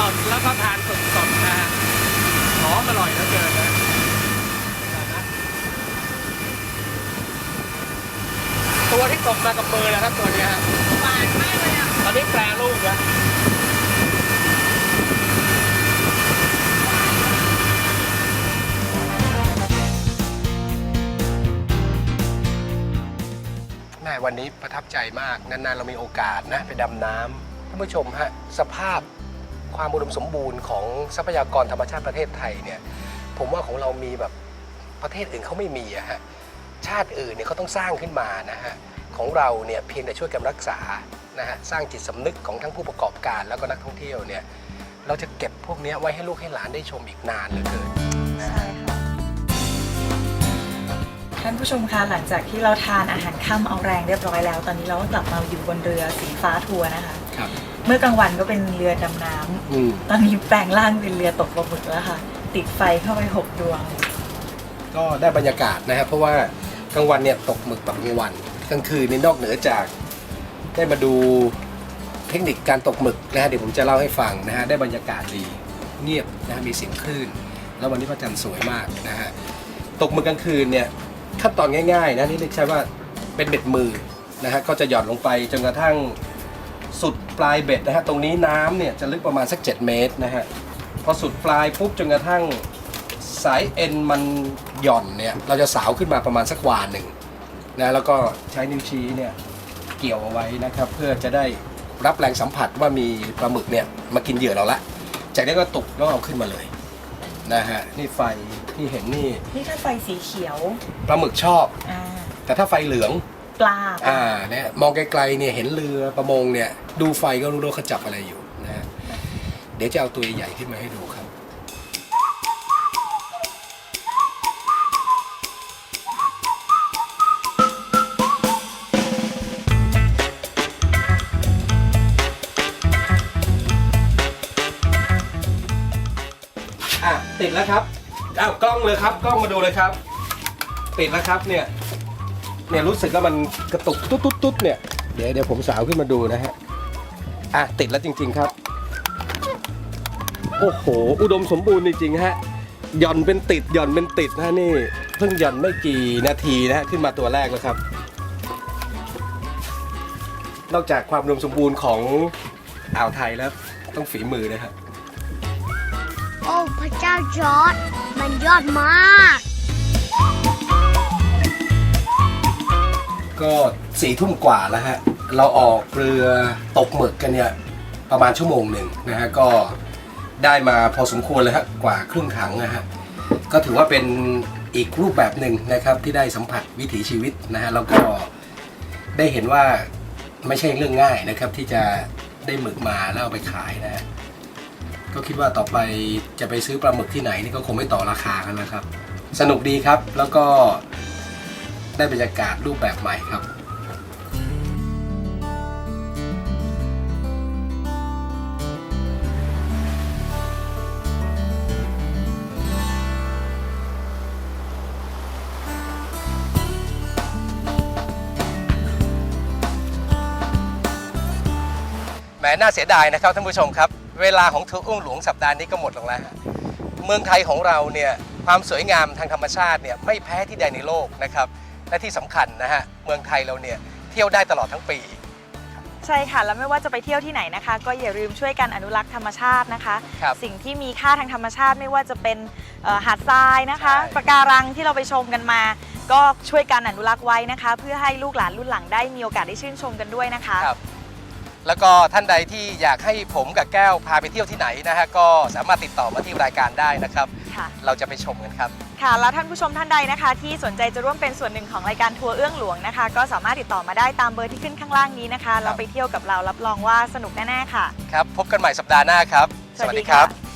สดแล้วก็ทานสดสดนะฮะหอมอร่อยแล้วเกินนะตัวที่ตกมากับมือนะครับตัวนี้ฮะหวานมาเลยอะตอนนี้แปรรูปแล้แม่วันนี้ประทับใจมากนานๆเรามีโอกาสนะ ไปดำน้ำท่านผู้ชมฮะ สภาพ ความอุดมสมบูรณ์ของทรัพยากรธรรมชาติประเทศไทยเนี่ยผมว่าของเรามีแบบประเทศอื่นเขาไม่มีอะฮะชาติอื่นเนี่ยเขาต้องสร้างขึ้นมานะฮะของเราเนี่ยเพียงแต่ช่วยกันรักษานะฮะสร้างจิตสำนึกของทั้งผู้ประกอบการแล้วก็นักท่องเที่ยวเนี่ยเราจะเก็บพวกนี้ไว้ให้ลูกให้หลานได้ชมอีกนานเหลือเกินนะใช่ฮะค่ะท่านผู้ชมคะหลังจากที่เราทานอาหารค่ำเอาแรงเรียบร้อยแล้ว ตอนนี้เรากลับมาอยู่บนเรือสีฟ้าทัวร์นะคะ ครับ เมื่อกลางวันก็เป็นเรือดำน้ำอืมตอนนี้แปลงร่างเป็นเรือตกปลาหมึกแล้วค่ะ ติดไฟเข้าไปหกดวง ก็ได้บรรยากาศนะครับ เพราะว่ากลางวันเนี่ยตกหมึกแบบกลางวันกลางคืนนี่นอกเหนือจาก ได้มาดูเทคนิคการตกหมึกนะฮะเดี๋ยวผมจะเล่าให้ฟังนะฮะได้บรรยากาศดีเงียบนะฮะมีเสียงคลื่น แล้ววันนี้พระจันทร์สวยมากนะฮะตกหมึกกลางคืนเนี่ยขั้นตอนง่ายๆนะนี่เรียกใช้ว่าเป็นเบ็ดมือนะฮะก็จะหย่อนลงไปจนกระทั่ง สุดปลายเบ็ดนะฮะตรงนี้น้ำเนี่ยจะลึกประมาณสัก 7 เมตรนะฮะพอสุดปลายปุ๊บจนกระทั่งสายเอ็นมันหย่อนเนี่ยเราจะสาวขึ้นมาประมาณสักวาหนึ่งนะแล้วก็ใช้นิ้วชี้เนี่ยเกี่ยวเอาไว้นะครับเพื่อจะได้รับแรงสัมผัสว่ามีปลาหมึกเนี่ยมากินเหยื่อเราละ จากนั้นก็ตกแล้วเอาขึ้นมาเลยนะฮะนี่ไฟที่เห็นนี่นี่ถ้าไฟสีเขียวปลาหมึกชอบ อ่า แต่ถ้าไฟเหลือง ปลา อ่าเนี่ยมองไกลๆเนี่ยเห็นเรือประมงเนี่ยดูไฟก็รู้ว่าเขาจับอะไรอยู่นะฮะเดี๋ยวจะเอาตัวใหญ่ๆขึ้นมาให้ดูครับ อะติดแล้วครับอ้าวกล้องเลยครับ กล้องมาดูเลยครับ ติดแล้วครับเนี่ย เนี่ยรู้สึกว่ามันกระตุกตุ๊ดตุ๊ดตุ๊ดเนี่ยเดี๋ยวเดี๋ยวผมสาวขึ้นมาดูนะฮะอะติดแล้วจริง ๆครับ โอ้โห อุดมสมบูรณ์จริงๆฮะหย่อนเป็นติดหย่อนเป็นติดนะฮะนี่เพิ่งหย่อนไม่กี่นาทีนะฮะขึ้นมาตัวแรกแล้วครับ นอกจากความอุดมสมบูรณ์ของอ่าวไทยแล้วต้องฝีมือนะฮะโอ้พระเจ้าจอร์ดมันยอดมาก สี่ทุ่มกว่าแล้วฮะ เราออกเรือตกหมึกกันเนี่ยประมาณชั่วโมงหนึ่งนะฮะก็ได้มาพอสมควรเลยฮะกว่าครึ่งถังนะฮะก็ถือว่าเป็นอีกรูปแบบหนึ่งนะครับที่ได้สัมผัสวิถีชีวิตนะฮะแล้วก็ได้เห็นว่าไม่ใช่เรื่องง่ายนะครับที่จะได้หมึกมาแล้วเอาไปขายนะฮะก็คิดว่าต่อไปจะไปซื้อปลาหมึกที่ไหนนี่ก็คงไม่ต่อราคากันแล้วครับ สนุกดีครับแล้วก็ได้บรรยากาศรูปแบบใหม่ครับ แหมน่าเสียดายนะครับท่านผู้ชมครับ เวลาของทัวร์อุ้งหลวงสัปดาห์นี้ก็หมดลงแล้วฮะเมืองไทยของเราเนี่ยความสวยงามทางธรรมชาติเนี่ยไม่แพ้ที่ใดในโลกนะครับ และที่สำคัญนะฮะเมืองไทยเราเนี่ยเที่ยวได้ตลอดทั้งปี ใช่ค่ะ แล้วไม่ว่าจะไปเที่ยวที่ไหนนะคะ ก็อย่าลืมช่วยกันอนุรักษ์ธรรมชาตินะคะครับสิ่งที่มีค่าทางธรรมชาติไม่ว่าจะเป็นเอ่อหาดทรายนะคะใช่ปะการังที่เราไปชมกันมา ก็ช่วยกันอนุรักษ์ไว้นะคะ เพื่อให้ลูกหลานรุ่นหลังได้มีโอกาสได้ชื่นชมกันด้วยนะคะครับ แล้วก็ท่านใดที่อยากให้ผมกับแก้วพาไปเที่ยวที่ไหนนะฮะก็สามารถติดต่อมาที่รายการได้นะครับ ค่ะ เราจะไปชมกันครับ ค่ะ แล้วท่านผู้ชมท่านใดนะคะ ที่สนใจจะร่วมเป็นส่วนหนึ่งของรายการทัวร์เอื้องหลวงนะคะ ก็สามารถติดต่อมาได้ตามเบอร์ที่ขึ้นข้างล่างนี้นะคะ เราไปเที่ยวกับเรารับรองว่าสนุกแน่ๆค่ะ ครับ พบกันใหม่สัปดาห์หน้าครับ สวัสดีค่ะ